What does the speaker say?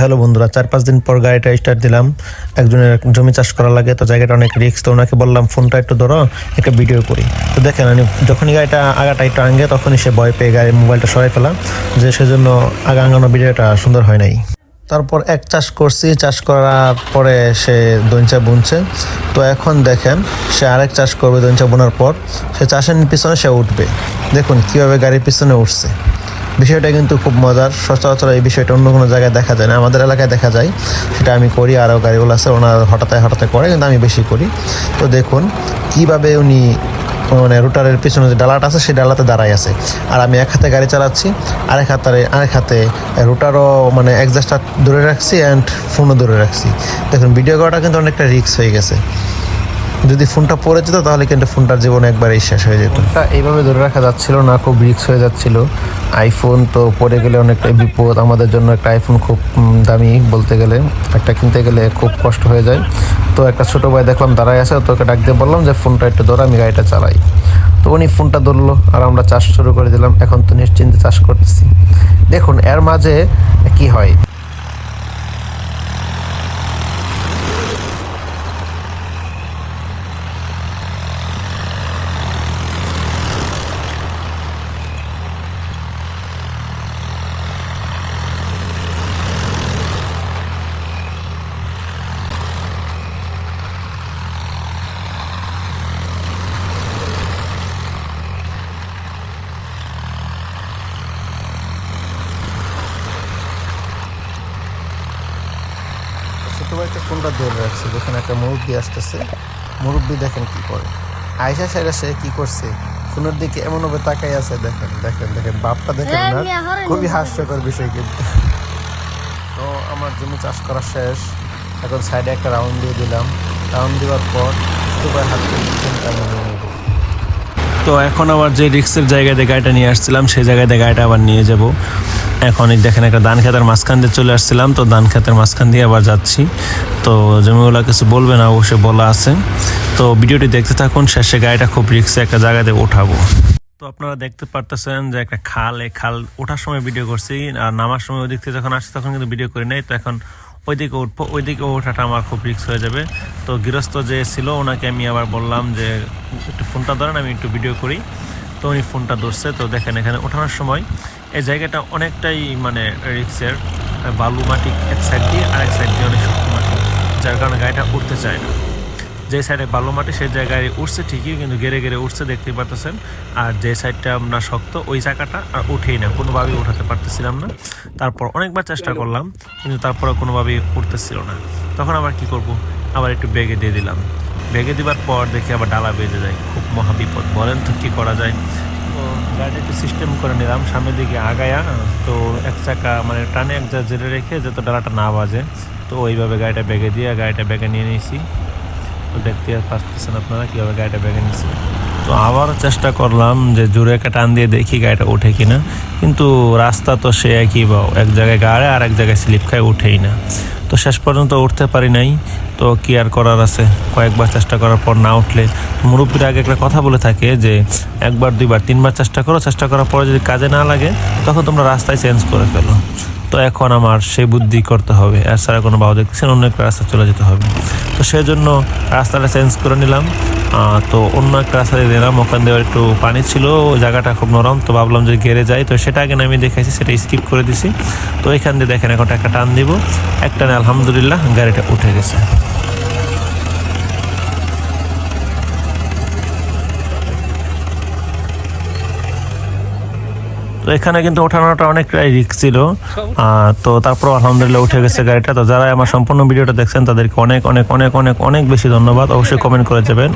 Hello বন্ধুরা, চার পাঁচ দিন পর গাড়িটা স্টার্ট দিলাম। একজনের জমি চাষ করা লাগে, তো জায়গাটা অনেক রিস্ক তো ওনাকে বললাম, ফোনটা একটু ধরো, একটা ভিডিও করি। তো দেখেন আমি যখনই গাড়িটা আগাটা একটু আঙ্গে, তখনই সে ভয় পেয়ে গাড়ির মোবাইলটা সরাই ফেলাম যে সেজন্য আগা আঙ্গানো ভিডিওটা সুন্দর হয় নাই। তারপর এক চাষ করছি, চাষ করার পরে সে দইঞ্চা বুনছে। তো এখন দেখেন, সে আরেক চাষ করবে দইঞ্চা বোনার পর। সে চাষের পিছনে সে উঠবে। দেখুন কীভাবে গাড়ির পিছনে উঠছে। বিষয়টা কিন্তু খুব মজার। সচরাচর এই বিষয়টা অন্য কোনো জায়গায় দেখা যায় না। আমাদের এলাকায় দেখা যায়, সেটা আমি করি আরও গাড়িগুলো আছে, ওনার হঠাৎ হঠাৎ করে, কিন্তু আমি বেশি করি। তো দেখুন, কীভাবে উনি মানে রুটারের পিছনে যে ডালাটা আছে, সেই ডালাতে দাঁড়াই আছে। আর আমি এক হাতে গাড়ি চালাচ্ছি, আরেক হাতে আরেক হাতে রুটারও মানে একজাস্টার দূরে রাখছি অ্যান্ড ফোনও দূরে রাখছি। দেখুন ভিডিও করাটা কিন্তু অনেকটা রিস্ক হয়ে গেছে। যদি ফোনটা পড়ে যেত, তাহলে কিন্তু ফোনটার জীবন একবারেই শেষ হয়ে যেত। এইভাবে ধরে রাখা যাচ্ছিল না, খুব রিক্স হয়ে যাচ্ছিল। আইফোন তো পড়ে গেলে অনেকটাই বিপদ, আমাদের জন্য একটা আইফোন খুব দামি বলতে গেলে। একটা কিনতে গেলে খুব কষ্ট হয়ে যায়। তো একটা ছোটো ভাই দেখলাম দাঁড়ায় আছে তোকে ডাক দিয়ে বললাম যে, ফোনটা একটু ধরো, আমি গাড়িটা চালাই। তো উনি ফোনটা ধরলো আর আমরা চাষ শুরু করে দিলাম। এখন তো নিশ্চিন্তে চাষ করতেছি। দেখুন, এর মাঝে কি হয়? ছোট ভাইটা ফোনটা ধরে রাখছে দেখেন একটা মুরব্বি আসতেছে। মুরব্বি দেখেন কি করে। আয়সা সাইরা সে কি করছে? ফোনের দিকে এমন ভাবে তাকাই আছে দেখেন দেখেন দেখেন বাপটা দেখেন না খুবই হাস্যকর বিষয় কিন্তু। তো আমার জমি চাষ করা শেষ। এখন সাইডে একটা রাউন্ড দিয়ে দিলাম। রাউন্ড দেওয়ার পর ছোট ভাই হাত নিয়ে নেব তো এখন আবার যে রিক্সের জায়গায় গাড়িটা নিয়ে আসছিলাম, সেই জায়গায় গাড়িটা আবার নিয়ে যাব। এখন দেখেন একটা ধান খেতের মাঝখান দিয়ে চলে আসছিলাম, তো ধান খেতের মাঝখান দিয়ে আবার যাচ্ছি। তো জমিগুলো কিছু বলবে না, অবশ্যই বলা আছে। তো ভিডিওটি দেখতে থাকুন, শেষে গাড়িটা খুব রিক্সে একটা জায়গাতে ওঠাবো। তো আপনারা দেখতে পারতেছেন যে একটা খাল, এই খাল ওঠার সময় ভিডিও করছি, আর নামার সময় ওদিক থেকে যখন আসছি তখন কিন্তু ভিডিও করি নাই, তো এখন ওইদিকে উঠবো, ওইদিকে ওঠাটা আমার খুব রিক্স হয়ে যাবে। তো গৃহস্থ যে ছিল, ওনাকে আমি আবার বললাম যে, একটু ফোনটা ধরেন, আমি একটু ভিডিও করি। তো উনি ফোনটা ধরছে, তো দেখেন এখানে ওঠানোর সময় এই জায়গাটা অনেকটাই মানে রিক্সের বালু মাটি এক সাইড দিয়ে আরেক সাইড দিয়ে অনেক শক্তি মাটি, যার কারণে গাড়িটা উঠতে চায় না। যে সাইডে বালু মাটি, সেই জায়গায় উঠছে ঠিকই, কিন্তু গেড়ে গেড়ে উঠছে, দেখতেই পারতেছেন। আর যে সাইডটা আপনার শক্ত, ওই জায়গাটা আর উঠেই না, কোনোভাবেই উঠাতে পারতেছিলাম না। তারপর অনেকবার চেষ্টা করলাম, কিন্তু তারপরে কোনোভাবেই উঠতেছিল না। তখন আবার কি করব? আবার একটু বেগে দিয়ে দিলাম। বেগে দেওয়ার পর দেখি আবার ডালা বেজে যায়, খুব মহা বিপদ। বলেন তো কী করা যায়? তো গাড়িটা একটু সিস্টেম করে নিলাম, সামনের দিকে আগায়া, তো এক চাকা মানে টানে এক জেলে রেখে যাতে ডালাটা না বাজে, তো ওইভাবে গাড়িটা বেগে দিয়ে, গাড়িটা বেগে নিয়ে নিয়েছি। দেখতে পারতেছেন আপনারা, কীভাবে গাড়িটা ব্যাগে নিচ্ছে তো আবারও চেষ্টা করলাম যে জোরে একটা টান দিয়ে দেখি গাড়িটা ওঠে কিনা, কিন্তু রাস্তা তো সে একই বা এক জায়গায় গাড়ে আর এক জায়গায় স্লিপ খায় উঠেই না। তো শেষ পর্যন্ত উঠতে পারি নাই, তো কি আর করার আছে? কয়েকবার চেষ্টা করার পর না উঠলে মুরব্বীর আগে একটা কথা বলে থাকে যে, একবার, দুইবার, তিনবার চেষ্টা করো, চেষ্টা করার পরে যদি কাজে না লাগে, তখন তোমরা রাস্তায় চেঞ্জ করে ফেলো। তো এখন আমার সেই বুদ্ধি করতে হবে। আর ছাড়া কোনো বাবা দেখছেন অন্য একটা রাস্তা চলে যেতে হবে। তো সেই জন্য রাস্তাটা চেঞ্জ করে নিলাম। তো অন্য একটা রাস্তা দিয়ে দিলাম। ওখান দিয়ে একটু পানি ছিল, জায়গাটা খুব নরম। তো ভাবলাম যে গেড়ে যাই। তো সেটা আগে আমি দেখেছি সেটা স্কিপ করে দিছি। তো এখান দিয়ে দেখেন, এখন একটা টান দিব। এক আলহামদুলিল্লাহ, গাড়িটা উঠে গেছে। তো এখানে কিন্তু ওঠানোটা অনেকটাই রিস্ক ছিল। তো তারপর আলহামদুলিল্লাহ উঠে গেছে গাড়িটা। তো যারা আমার সম্পূর্ণ ভিডিওটা দেখছেন তাদেরকে অনেক অনেক অনেক অনেক অনেক বেশি ধন্যবাদ। অবশ্যই কমেন্ট করে যাবেন।